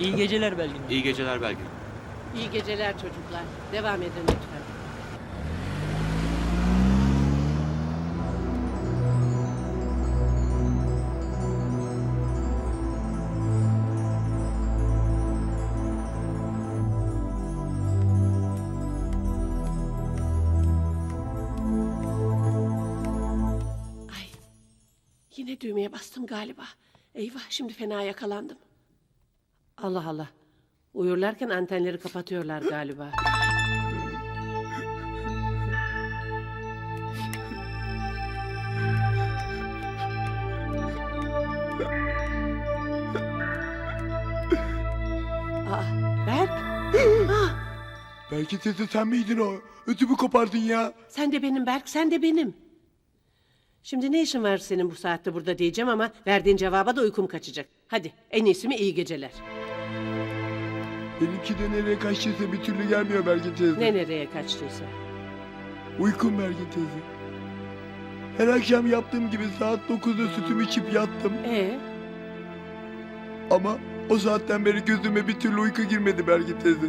İyi geceler Belgin. İyi geceler Belgin. İyi geceler çocuklar. Devam edin lütfen. Ay. Yine düğmeye bastım galiba. Eyvah şimdi fena yakalandım. Allah Allah. Uyurlarken antenleri kapatıyorlar galiba. Aa, Berk. Ah, Belki teyze sen miydin o? Ödümü kopardın ya. sen de benim Berk, sen de benim. Şimdi ne işin var senin bu saatte burada diyeceğim ama verdiğin cevaba da uykum kaçacak. Hadi en iyisi mi iyi geceler. Benimki de nereye kaçtıysa bir türlü gelmiyor Belki teyze. Ne nereye kaçtıysa. Uykum Belki teyze. Her akşam yaptığım gibi saat 9'da sütümü içip yattım. Ee, Ama o saatten beri gözüme bir türlü uyku girmedi Belki teyze.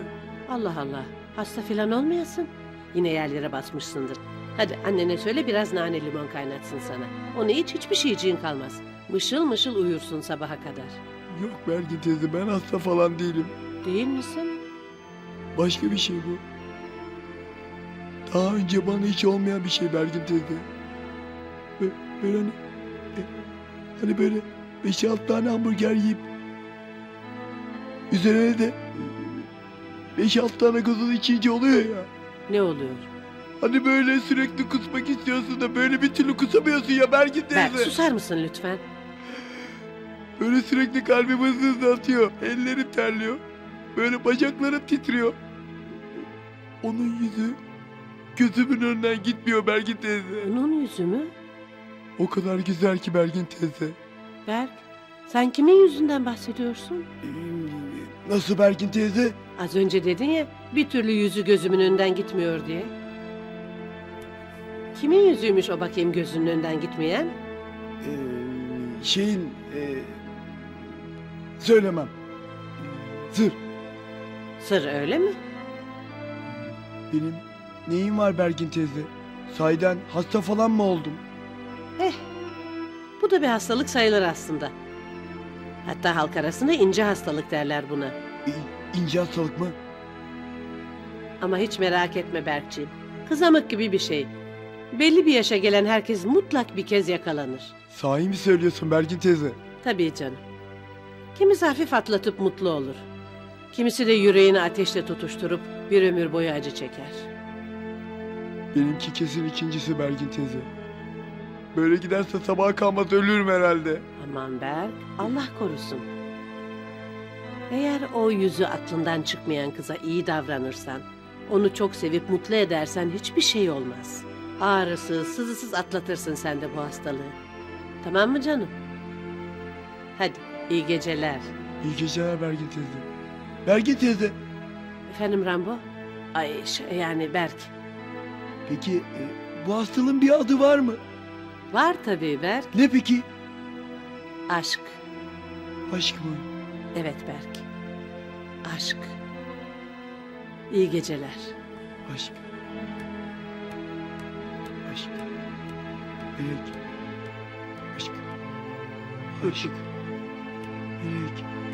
Allah Allah. Hasta filan olmayasın. Yine yerlere basmışsındır. Hadi annene söyle biraz nane limon kaynatsın sana. Onu iç hiçbir şeyciğin kalmaz. Mışıl mışıl uyursun sabaha kadar. Yok Belki teyze ben hasta falan değilim. Değil misin? Başka bir şey bu. Daha önce bana hiç olmayan bir şey Belgin teyze. Böyle, böyle hani... e, Hani böyle 5-6 tane hamburger yiyip... Üzerine de... 5-6 tane gazoz içince oluyor ya. Ne oluyor? Hani böyle sürekli kusmak istiyorsun da böyle bir türlü kusamıyorsun ya Belgin teyze. Berk susar mısın lütfen? Böyle sürekli kalbim hızlı hızlı atıyor. Ellerim terliyor. Böyle bacaklarım titriyor. Onun yüzü gözümün önünden gitmiyor Belgin teyze. Onun yüzü mü? O kadar güzel ki Belgin teyze. Berk, sen kimin yüzünden bahsediyorsun? Nasıl Belgin teyze? Az önce dedin ya bir türlü yüzü gözümün önünden gitmiyor diye. Kimin yüzüymüş o bakayım gözünün önünden gitmeyen? Ee, şeyin... e, söylemem. Sır. Sır öyle mi? Benim neyim var Belgin teyze? Sahiden hasta falan mı oldum? Eh, bu da bir hastalık sayılır aslında. Hatta halk arasında ince hastalık derler buna. İ- ince hastalık mı? Ama hiç merak etme Berkciğim. Kızamık gibi bir şey. Belli bir yaşa gelen herkes mutlak bir kez yakalanır. Sahi mi söylüyorsun Belgin teyze? Tabii canım. Kimisi hafif atlatıp mutlu olur. Kimisi de yüreğini ateşle tutuşturup bir ömür boyu acı çeker. Benimki kesin ikincisi Belgin teyze. Böyle giderse sabaha kalmaz ölürüm herhalde. Aman Berk, Allah korusun. Eğer o yüzü aklından çıkmayan kıza iyi davranırsan, onu çok sevip mutlu edersen hiçbir şey olmaz. Ağrısız, sızısız atlatırsın sen de bu hastalığı. Tamam mı canım? Hadi, iyi geceler. İyi geceler Belgin teyze. Belgin teyze. Efendim Rambo? Ay şey, yani Berk. Peki e, bu hastalığın bir adı var mı? Var tabii Berk. Ne peki? Aşk. Aşk mı? Evet Berk. Aşk. İyi geceler. Aşk. Aşk. Melek. Aşk. Aşk. Melek.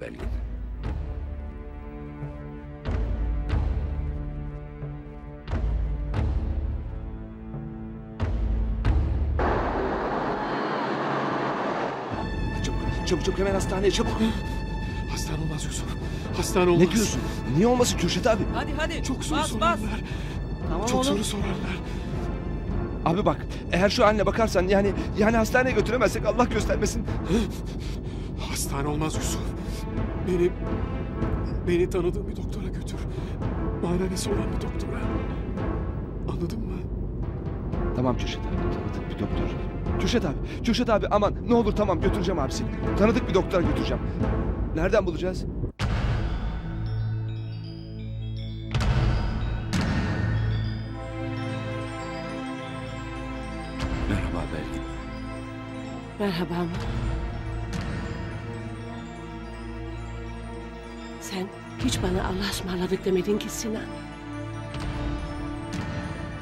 Belgin. Çabuk, çabuk, çabuk hemen hastaneye çabuk. Hastane olmaz Yusuf. Hastane olmaz. Ne diyorsun? Niye olmasın Kürşet abi? Hadi hadi. Çok soru bas, sorarlar. bas. Tamam Çok oğlum. soru sorarlar. Abi bak, eğer şu haline bakarsan yani yani hastaneye götüremezsek Allah göstermesin. Hastane olmaz Yusuf. Beni beni tanıdığım bir doktora götür. Muayenesi olan bir doktora. Anladın mı? Tamam Kürşet abi, tanıdık bir doktor. Kürşet abi, Kürşet abi aman ne olur tamam götüreceğim abisi. Tanıdık bir doktora götüreceğim. Nereden bulacağız? Merhaba Belgin. Merhaba mı? Hiç bana Allah ısmarladık demedin ki Sinan.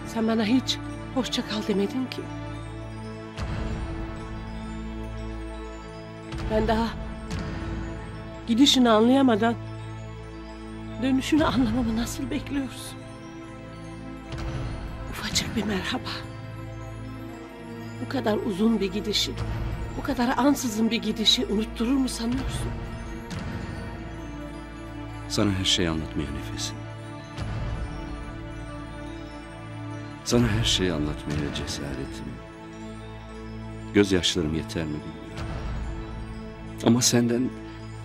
Sen bana hiç hoşça kal demedin ki. Ben daha gidişini anlayamadan dönüşünü anlamamı nasıl bekliyorsun? Ufacık bir merhaba. Bu kadar uzun bir gidişi, bu kadar ansızın bir gidişi unutturur mu sanıyorsun? Sana her şeyi anlatmaya nefesim. Sana her şeyi anlatmaya cesaretim. Gözyaşlarım yeter mi bilmiyorum. Ama senden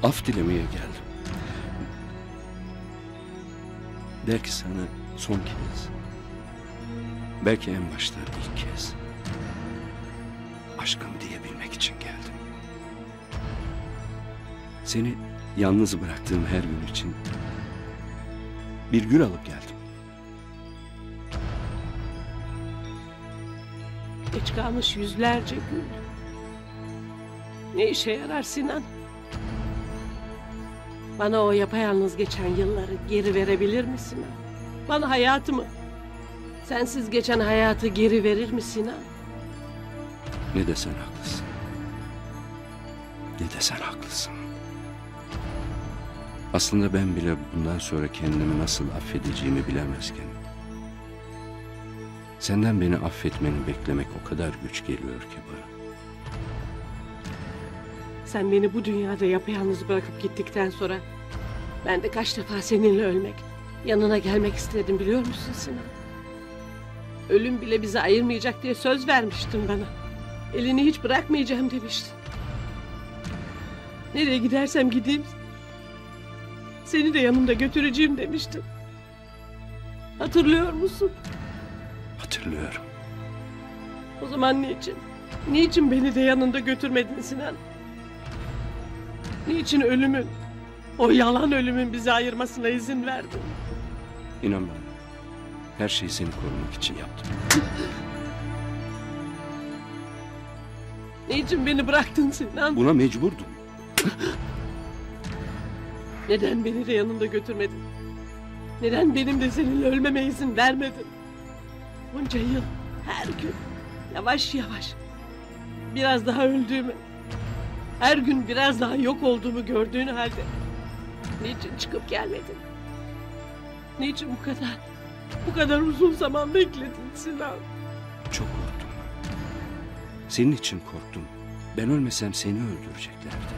af dilemeye geldim. Belki sana son kez. Belki en başta ilk kez. Aşkım diyebilmek için geldim. Seni yalnız bıraktığım her gün için bir gül alıp geldim. Geç kalmış yüzlerce gül. Ne işe yarar Sinan? Bana o yapayalnız geçen yılları geri verebilir mi Sinan? Bana hayatımı, sensiz geçen hayatı geri verir mi Sinan? Ne desen haklısın. Ne desen haklısın. Aslında ben bile bundan sonra kendimi nasıl affedeceğimi bilemezken... ...senden beni affetmeni beklemek o kadar güç geliyor ki bana. Sen beni bu dünyada yapayalnız bırakıp gittikten sonra... ...ben de kaç defa seninle ölmek, yanına gelmek istedim biliyor musun Sinan? Ölüm bile bizi ayırmayacak diye söz vermiştin bana. Elini hiç bırakmayacağım demiştin. Nereye gidersem gideyim... ...seni de yanımda götüreceğim demiştin. Hatırlıyor musun? Hatırlıyorum. O zaman niçin? Niçin beni de yanında götürmedin Sinan? Niçin ölümün, o yalan ölümün bizi ayırmasına izin verdin? İnan bana. Her şeyi seni korumak için yaptım. Niçin beni bıraktın Sinan? Buna mecburdum. Neden beni de yanında götürmedin? Neden benim de seninle ölmeme izin vermedin? Onca yıl, her gün, yavaş yavaş, biraz daha öldüğümü, her gün biraz daha yok olduğumu gördüğün halde, niçin çıkıp gelmedin? Niçin bu kadar, bu kadar uzun zaman bekledin Sinan? Çok korktum. Senin için korktum. Ben ölmesem seni öldüreceklerdi.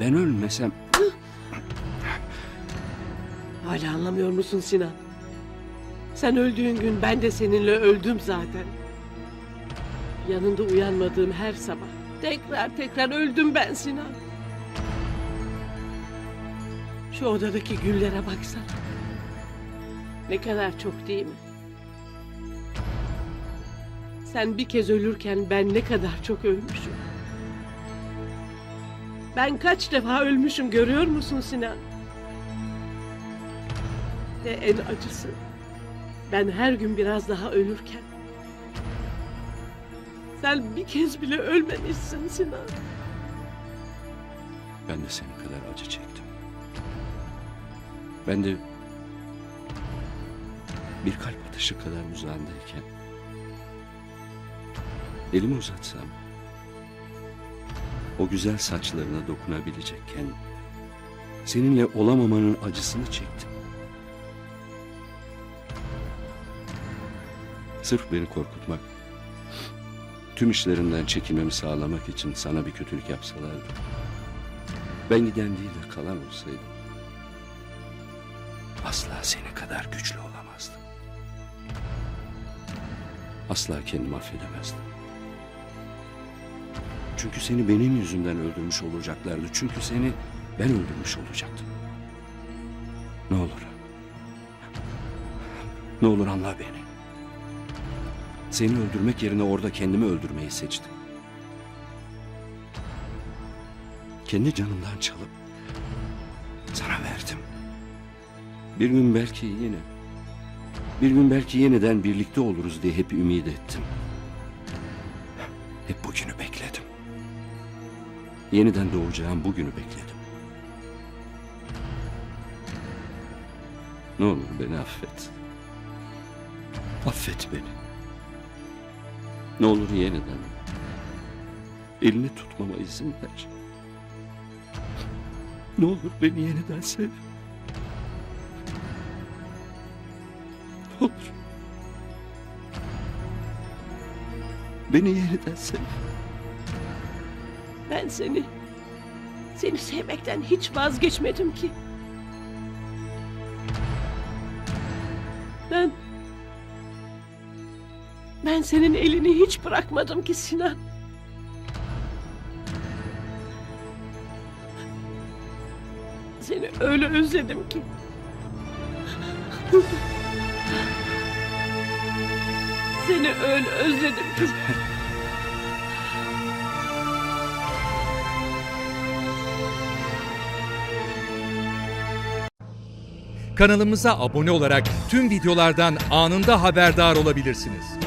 Ben ölmesem Hala anlamıyor musun Sinan? Sen öldüğün gün ben de seninle öldüm zaten. Yanında uyanmadığım her sabah tekrar tekrar öldüm ben Sinan. Şu odadaki güllere baksana. Ne kadar çok değil mi? Sen bir kez ölürken ben ne kadar çok ölmüşüm. Ben kaç defa ölmüşüm görüyor musun Sinan? Ve en acısı ben her gün biraz daha ölürken sen bir kez bile ölmemişsin Sinan. ben de senin kadar acı çektim. Ben de bir kalp atışı kadar uzağındayken elimi uzatsam o güzel saçlarına dokunabilecekken Seninle olamamanın acısını çektim. Sırf beni korkutmak, tüm işlerinden çekinmemi sağlamak için sana bir kötülük yapsalardı. Ben giden değil de kalan olsaydım. Asla seni kadar güçlü olamazdım. Asla kendimi affedemezdim. Çünkü seni benim yüzümden öldürmüş olacaklardı. Çünkü seni ben öldürmüş olacaktım. Ne olur. Ne olur anla beni. Seni öldürmek yerine orada kendimi öldürmeyi seçtim. Kendi canımdan çalıp sana verdim. Bir gün belki yine, bir gün belki yeniden birlikte oluruz diye hep ümit ettim. Hep bugünü bekledim. Yeniden doğacağım bugünü bekledim. Ne olur beni affet. Affet beni. Ne olur yeniden. Elini tutmama izin ver. Ne olur beni yeniden sev. Ne olur. Beni yeniden sev. Ben seni, seni sevmekten hiç vazgeçmedim ki. Ben senin elini hiç bırakmadım ki Sinan. Seni öyle özledim ki. Seni öyle özledim ki. Kanalımıza abone olarak tüm videolardan anında haberdar olabilirsiniz.